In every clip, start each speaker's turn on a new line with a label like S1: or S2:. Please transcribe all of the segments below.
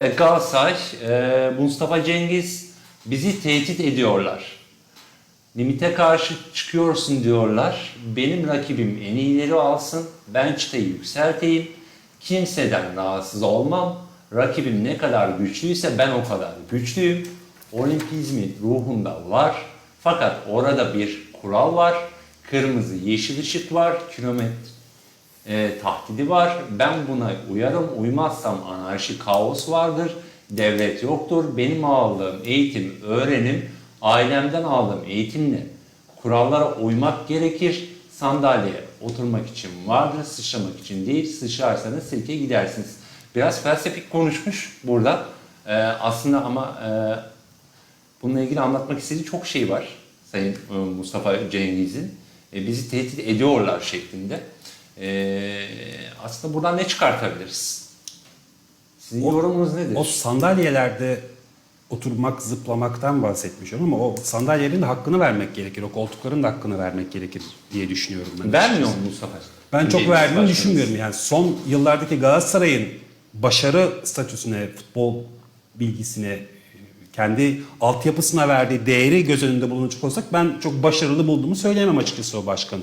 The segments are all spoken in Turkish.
S1: E, Galatasaray, e, Mustafa Cengiz bizi tehdit ediyorlar. Limite karşı çıkıyorsun diyorlar. Benim rakibim en iyileri alsın. Ben çıtayı yükselteyim. Kimseden rahatsız olmam. Rakibim ne kadar güçlüyse ben o kadar güçlüyüm. Olimpizmi ruhunda var. Fakat orada bir kural var. Kırmızı yeşil ışık var. Kilometre e, tahdidi var. Ben buna uyarım. Uymazsam anarşi, kaos vardır. Devlet yoktur. Benim aldığım eğitim, öğrenim, ailemden aldığım eğitimle kurallara uymak gerekir. Sandalyeye oturmak için vardır, sıçramak için değil. Sıçrarsanız sirke gidersiniz. Biraz felsefik konuşmuş burada. E, aslında ama e, bununla ilgili anlatmak istediği çok şey var. Sayın e, Mustafa Cengiz'in. E, bizi tehdit ediyorlar şeklinde. E, aslında buradan ne çıkartabiliriz? Sizin
S2: O-
S1: yorumunuz nedir?
S2: O sandalyelerde oturmak, zıplamaktan bahsetmiş ama o sandalyelerin de hakkını vermek gerekir. O koltukların da hakkını vermek gerekir diye düşünüyorum ben.
S1: Vermiyor mu Mustafa?
S2: Ben çok verdiğini düşünmüyorum. Yani son yıllardaki Galatasaray'ın başarı statüsüne, futbol bilgisine, kendi altyapısına verdiği değeri göz önünde bulunacak olsak ben çok başarılı bulduğumu söyleyemem açıkçası o başkanı.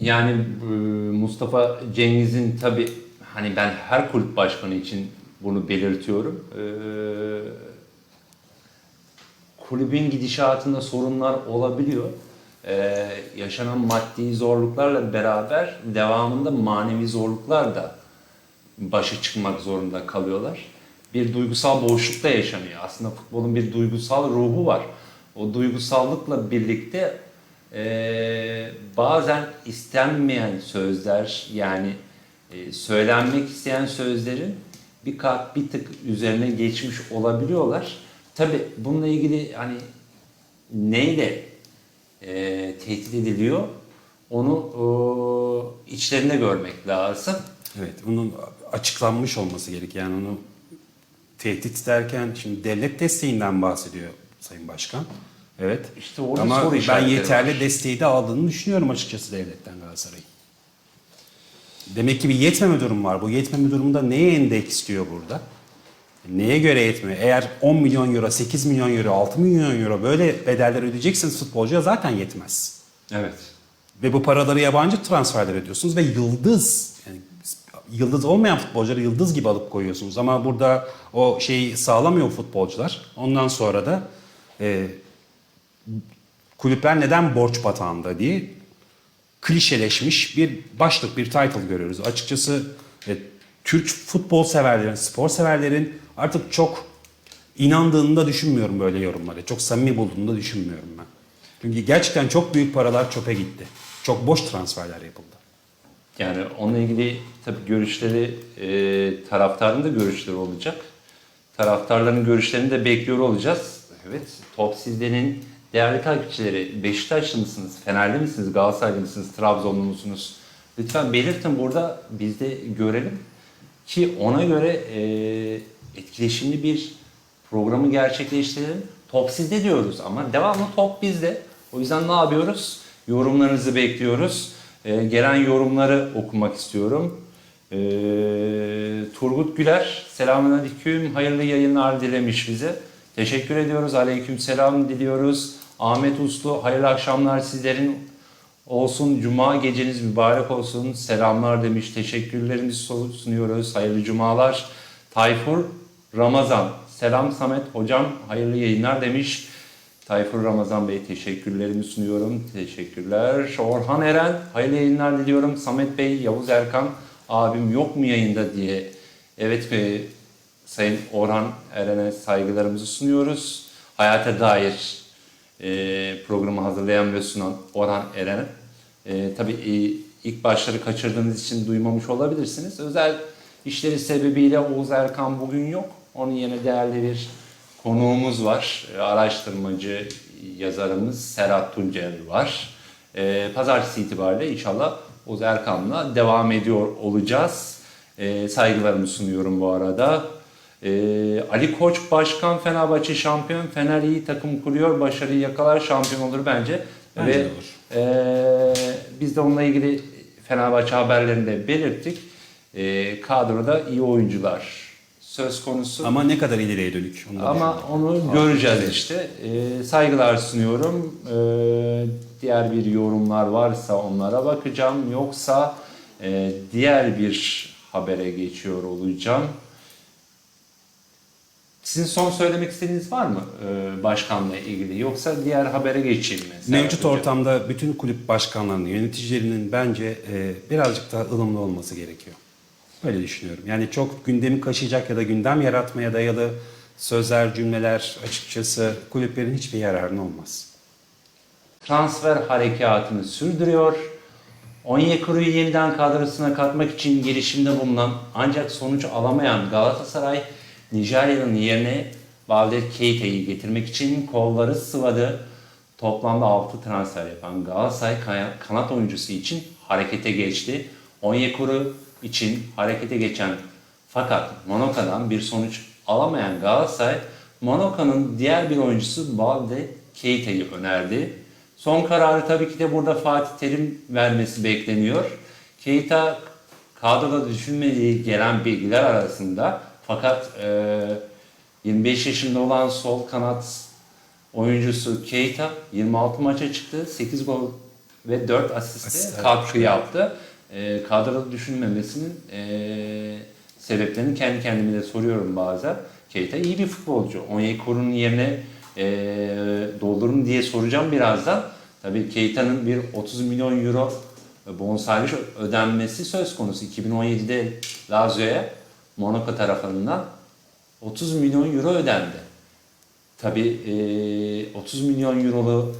S1: Yani e, Mustafa Cengiz'in tabi hani ben her kulüp başkanı için bunu belirtiyorum. E, kulübün gidişatında sorunlar olabiliyor. E, yaşanan maddi zorluklarla beraber devamında manevi zorluklar da başa çıkmak zorunda kalıyorlar. Bir duygusal boşluk da yaşanıyor. Aslında futbolun bir duygusal ruhu var. O duygusallıkla birlikte eee, bazen istenmeyen sözler yani e, söylenmek isteyen sözlerin bir kat bir tık üzerine geçmiş olabiliyorlar. Tabi bununla ilgili hani neyle e, tehdit ediliyor onu e, içlerinde görmek lazım.
S2: Evet, onun açıklanmış olması gerek. Yani onu tehdit derken şimdi devlet desteğinden bahsediyor Sayın Başkan. Evet.
S1: İşte orada
S2: Ama
S1: soru
S2: ben yeterli
S1: var.
S2: desteği de aldığını düşünüyorum açıkçası devletten Galatasaray'ın. Demek ki bir yetmeme durumu var. Bu yetmeme durumunda neye endeksliyor burada? Neye göre yetmiyor? Eğer 10 milyon euro, 8 milyon euro, 6 milyon euro böyle bedeller ödeyeceksiniz futbolcuya zaten yetmez.
S1: Evet.
S2: Ve bu paraları yabancı transferler ediyorsunuz ve yıldız yani yıldız olmayan futbolcuları yıldız gibi alıp koyuyorsunuz. Ama burada o şeyi sağlamıyor futbolcular. Ondan sonra da e, kulüpler neden borç batağında diye klişeleşmiş bir başlık, bir title görüyoruz. Açıkçası e, Türk futbol severlerin, spor severlerin artık çok inandığını da düşünmüyorum böyle yorumları. Çok samimi bulduğunu da düşünmüyorum ben. Çünkü gerçekten çok büyük paralar çöpe gitti. Çok boş transferler yapıldı.
S1: Yani onunla ilgili tabii görüşleri e, taraftarın da görüşleri olacak. Taraftarların görüşlerini de bekliyor olacağız. Evet, Top Sizde'nin değerli takipçileri Beşiktaşlı mısınız, Fenerli misiniz, Galatasaraylı mısınız, Trabzonlu musunuz? Lütfen belirtin burada biz de görelim ki ona göre e, etkileşimli bir programı gerçekleştirelim. Top sizde diyoruz ama devamlı top bizde. O yüzden ne yapıyoruz? Yorumlarınızı bekliyoruz. Ee, gelen yorumları okumak istiyorum. Ee, Turgut Güler, selamünaleyküm, hayırlı yayınlar dilemiş bize. Teşekkür ediyoruz, aleyküm selam diliyoruz. Ahmet Uslu, hayırlı akşamlar sizlerin olsun. Cuma geceniz mübarek olsun. Selamlar demiş, teşekkürlerimizi sunuyoruz. Hayırlı cumalar. Tayfur Ramazan, selam Samet hocam, hayırlı yayınlar demiş. Tayfur Ramazan Bey teşekkürlerimi sunuyorum. Teşekkürler. Orhan Eren hayırlı yayınlar diliyorum. Samet Bey, Yavuz Erkan abim yok mu yayında diye. Evet e, Sayın Orhan Eren'e saygılarımızı sunuyoruz. Hayata dair e, programı hazırlayan ve sunan Orhan Eren'e. E, tabii e, ilk başları kaçırdığınız için duymamış olabilirsiniz. Özel işleri sebebiyle Oğuz Erkan bugün yok. Onun yerine değerli bir konuğumuz var. E, Araştırmacı yazarımız Serhat Tuncer var. E, Pazartesi itibariyle inşallah Oğuz Erkan'la devam ediyor olacağız. E, saygılarımı sunuyorum bu arada. E, Ali Koç Başkan Fenerbahçe şampiyon. Fener iyi takım kuruyor. Başarıyı yakalar şampiyon olur bence.
S2: Bence
S1: Ve
S2: olur.
S1: e, biz de onunla ilgili Fenerbahçe haberlerinde belirttik. E, kadroda iyi oyuncular söz konusu.
S2: Ama ne kadar ileriye dönük? Onu da
S1: Ama onu göreceğiz işte. Ee, saygılar sunuyorum. Ee, diğer bir yorumlar varsa onlara bakacağım. Yoksa e, diğer bir habere geçiyor olacağım. Sizin son söylemek istediğiniz var mı e, başkanla ilgili? Yoksa diğer habere geçeyim mesela.
S2: Mevcut
S1: Hocam.
S2: ortamda bütün kulüp başkanlarının, yöneticilerinin bence e, birazcık daha ılımlı olması gerekiyor. Öyle düşünüyorum. Yani çok gündemi kaşıyacak ya da gündem yaratmaya dayalı sözler, cümleler açıkçası kulüplerin hiçbir yararına olmaz.
S1: transfer harekatını sürdürüyor. Onyekuru'yu yeniden kadrosuna katmak için girişimde bulunan ancak sonuç alamayan Galatasaray, Nijerya'nın yerine Valder Keita'yı getirmek için kolları sıvadı. Toplamda 6 transfer yapan Galatasaray kanat oyuncusu için harekete geçti. Onyekuru için harekete geçen fakat Monaka'dan bir sonuç alamayan Galatasaray, Monaka'nın diğer bir oyuncusu Balde Keita'yı önerdi. Son kararı tabii ki de burada Fatih Terim vermesi bekleniyor. Keita kadroda düşünmediği gelen bilgiler arasında fakat e, 25 yaşında olan sol kanat oyuncusu Keita 26 maça çıktı. 8 gol ve 4 asiste
S2: Asist,
S1: katkı yaptı. E, kadroda düşünmemesinin e, sebeplerini kendi kendime de soruyorum bazen. Keita iyi bir futbolcu. Onyekuru'nun yerine e, doldurun diye soracağım birazdan. Tabii Keita'nın bir 30 milyon euro bonservis ödenmesi söz konusu. 2017'de Lazio'ya Monaco tarafından 30 milyon euro ödendi. Tabii e, 30 milyon eurolu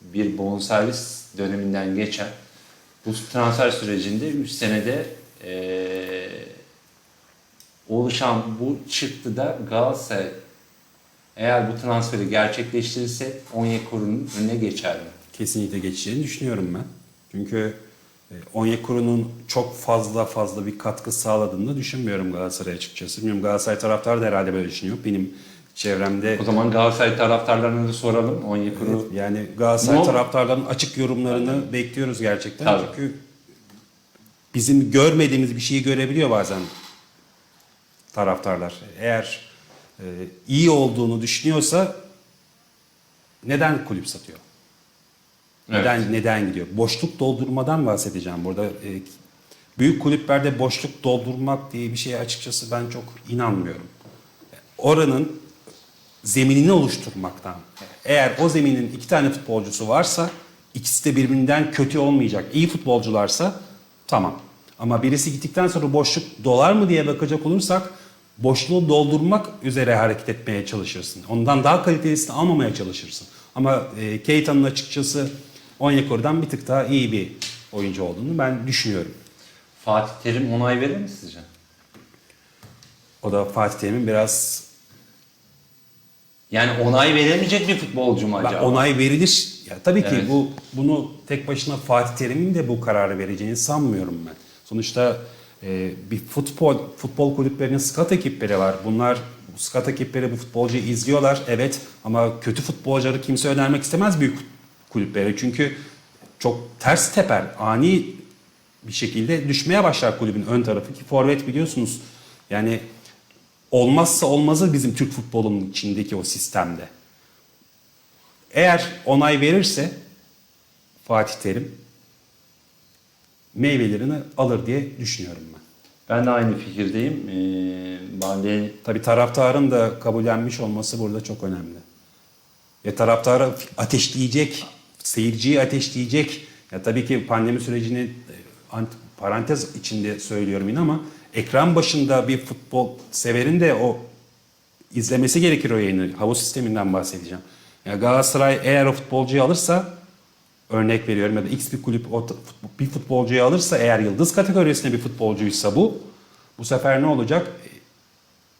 S1: bir bonservis döneminden geçen bu transfer sürecinde 3 senede e, oluşan bu çıktıda Galatasaray eğer bu transferi gerçekleştirirse Onyekuru'nun önüne geçer mi?
S2: Kesinlikle geçeceğini düşünüyorum ben. Çünkü e, Onyekuru'nun çok fazla fazla bir katkı sağladığını da düşünmüyorum Galatasaray açıkçası. Bilmiyorum Galatasaray taraftarı da herhalde böyle düşünüyor. Benim çevremde
S1: O zaman Galatasaray taraftarlarına da soralım. Onyekuru
S2: Evet, yani Galatasaray taraftarlarının açık yorumlarını bekliyoruz gerçekten.
S1: Tabii.
S2: Çünkü bizim görmediğimiz bir şeyi görebiliyor bazen taraftarlar. Eğer e, iyi olduğunu düşünüyorsa neden kulüp satıyor? Neden neden gidiyor? Boşluk doldurmadan bahsedeceğim burada. E, büyük kulüplerde boşluk doldurmak diye bir şeye açıkçası ben çok inanmıyorum. Oranın zeminini oluşturmaktan. Eğer o zeminin iki tane futbolcusu varsa ikisi de birbirinden kötü olmayacak. İyi futbolcularsa tamam. Ama birisi gittikten sonra boşluk dolar mı diye bakacak olursak boşluğu doldurmak üzere hareket etmeye çalışırsın. Ondan daha kalitelisini almamaya çalışırsın. Ama e, Keita'nın açıkçası Onyekuru'dan bir tık daha iyi bir oyuncu olduğunu ben düşünüyorum.
S1: Fatih Terim onay verir mi sizce?
S2: O da Fatih Terim'in biraz
S1: Yani onay veremeyecek bir futbolcu mu acaba?
S2: onay verilir. Ya tabii ki
S1: Evet.
S2: bu bunu tek başına Fatih Terim'in de bu kararı vereceğini sanmıyorum ben. Sonuçta e, bir futbol futbol kulüplerinin scout ekipleri var. Bunlar bu scout ekipleri bu futbolcuyu izliyorlar. Evet ama kötü futbolcuları kimse önermek istemez büyük kulüplere. Çünkü çok ters teper, ani bir şekilde düşmeye başlar kulübün ön tarafı ki forvet biliyorsunuz. Yani olmazsa olmazı bizim Türk futbolunun içindeki o sistemde. Eğer onay verirse Fatih Terim meyvelerini alır diye düşünüyorum ben.
S1: Ben de aynı fikirdeyim. Ee, Balde
S2: Tabii taraftarın da kabullenmiş olması burada çok önemli. Ya taraftarı ateşleyecek, seyirciyi ateşleyecek. Ya tabii ki pandemi sürecini e, ant- parantez içinde söylüyorum yine ama ekran başında bir futbol severin de o izlemesi gerekir o yayını. Havuz sisteminden bahsedeceğim. Ya Galatasaray eğer o futbolcuyu alırsa örnek veriyorum ya da X bir kulüp o bir futbolcuyu alırsa eğer yıldız kategorisinde bir futbolcuysa bu bu sefer ne olacak?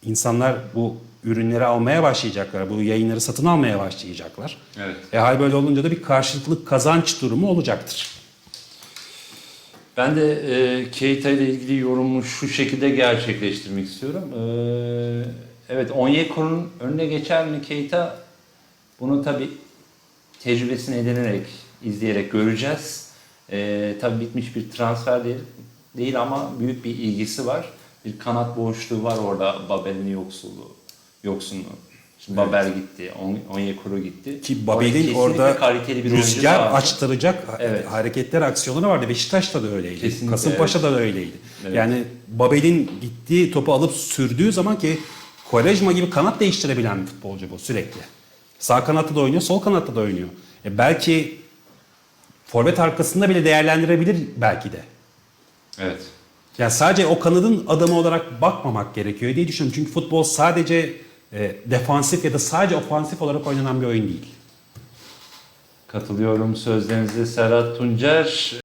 S2: İnsanlar bu ürünleri almaya başlayacaklar. Bu yayınları satın almaya başlayacaklar.
S1: Evet.
S2: E hal böyle olunca da bir karşılıklı kazanç durumu olacaktır.
S1: Ben de e, Keita ile ilgili yorumumu şu şekilde gerçekleştirmek istiyorum. E, evet Onyekuru'nun önüne geçer mi Keita? Bunu tabi tecrübesini edinerek, izleyerek göreceğiz. E, tabi bitmiş bir transfer değil, değil ama büyük bir ilgisi var. bir kanat boşluğu var orada Babel'in yoksulluğu, yoksunluğu. Şimdi Babel gitti, On- Onyekuru gitti.
S2: Ki Babel'in orada
S1: bir
S2: rüzgar açtıracak
S1: Evet.
S2: hareketler, aksiyonları vardı. Beşiktaş'ta da öyleydi.
S1: Kesinlikle,
S2: Kasımpaşa'da da öyleydi.
S1: Evet.
S2: Yani Babel'in gittiği topu alıp sürdüğü zaman ki Quaresma gibi kanat değiştirebilen bir futbolcu bu sürekli. Sağ kanatta da oynuyor, sol kanatta da oynuyor. E belki forvet arkasında bile değerlendirebilir belki de.
S1: Evet.
S2: Yani sadece o kanadın adamı olarak bakmamak gerekiyor diye düşünüyorum. Çünkü futbol sadece e, defansif ya da sadece ofansif olarak oynanan bir oyun değil.
S1: Katılıyorum sözlerinize Serhat Tuncer.